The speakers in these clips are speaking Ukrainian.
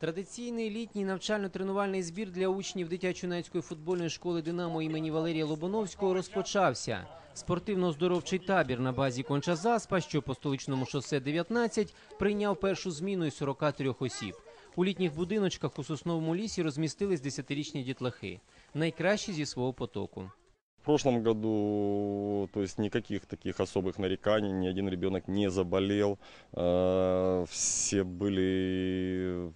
Традиційний літній навчально-тренувальний збір для учнів дитячо-юнацької футбольної школи Динамо імені Валерія Лобановського розпочався. Спортивно-здоровчий табір на базі Конча-Заспа, що по столичному шосе 19, прийняв першу зміну із 43 осіб. У літніх будиночках у сосновому лісі розмістились 10-річні дітлахи, найкращі зі свого потоку. В прошлом году, то есть никаких таких особых нареканий, ни один ребенок не заболел, э, все были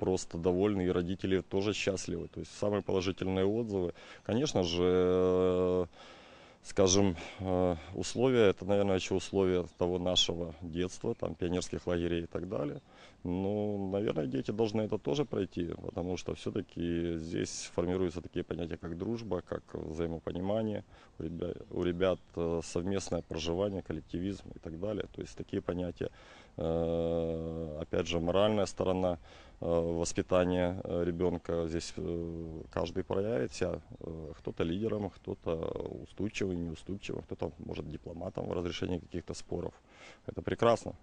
просто довольны, и родители тоже счастливы. То есть самые положительные отзывы. Конечно же, э, скажем, э, условия, это, наверное, еще условия того нашего детства, там, пионерских лагерей и так далее. Ну, наверное, дети должны это тоже пройти, потому что все-таки здесь формируются такие понятия, как дружба, как взаимопонимание, у ребят, у ребят э, совместное проживание, коллективизм и так далее. То есть такие понятия, опять же, моральная сторона э, воспитания э, ребенка. Здесь э, каждый проявит себя, э, кто-то лидером, кто-то устойчивым, неустойчивым, кто-то может дипломатом в разрешении каких-то споров. Это прекрасно.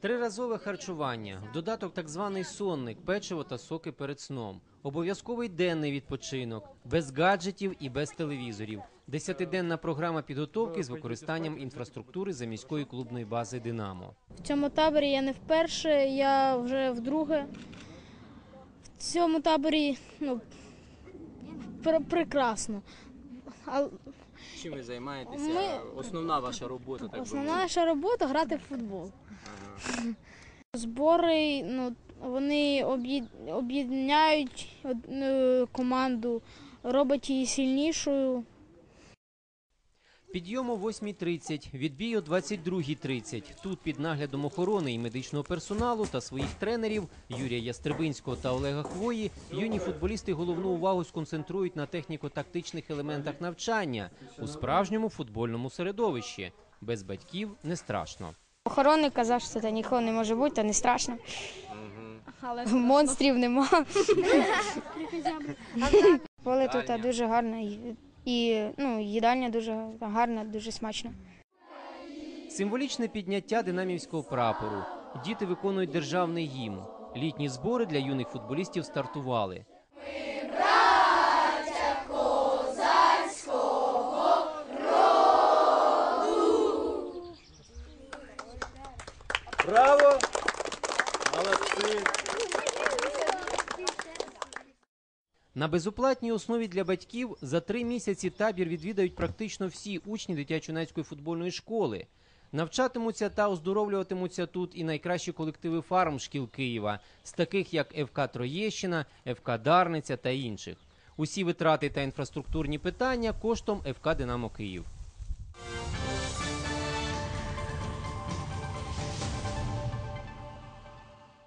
Триразове харчування, в додаток так званий сонник, печиво та соки перед сном. Обов'язковий денний відпочинок, без гаджетів і без телевізорів. Десятиденна програма підготовки з використанням інфраструктури за міської клубної бази Динамо. В цьому таборі я не вперше, я вже вдруге. В цьому таборі ну, пр- прекрасно. А Чим ви займаєтеся? Ми- Основна ваша робота, так би основна мовити. наша робота грати в футбол. Збори, ну, вони об'єд- об'єднають одну команду, роблять її сильнішою. Підйом о 8.30, відбій о 22.30. Тут під наглядом охорони і медичного персоналу та своїх тренерів Юрія Ястребинського та Олега Хвої юні футболісти головну увагу сконцентрують на техніко-тактичних елементах навчання у справжньому футбольному середовищі. Без батьків не страшно. Охоронник казав, що це нікого не може бути, то не страшно. Але Монстрів нема. Поле тут дуже гарне і- ну, їдальня дуже гарна, дуже смачна. Символічне підняття динамівського прапору. Діти виконують державний гімн. Літні збори для юних футболістів стартували. Браво! На безоплатній основі для батьків за три місяці табір відвідають практично всі учні дитячо-юнацької футбольної школи. Навчатимуться та оздоровлюватимуться тут і найкращі колективи фарм шкіл Києва, з таких як ФК Троєщина, ФК Дарниця та інших. Усі витрати та інфраструктурні питання коштом ФК Динамо Київ.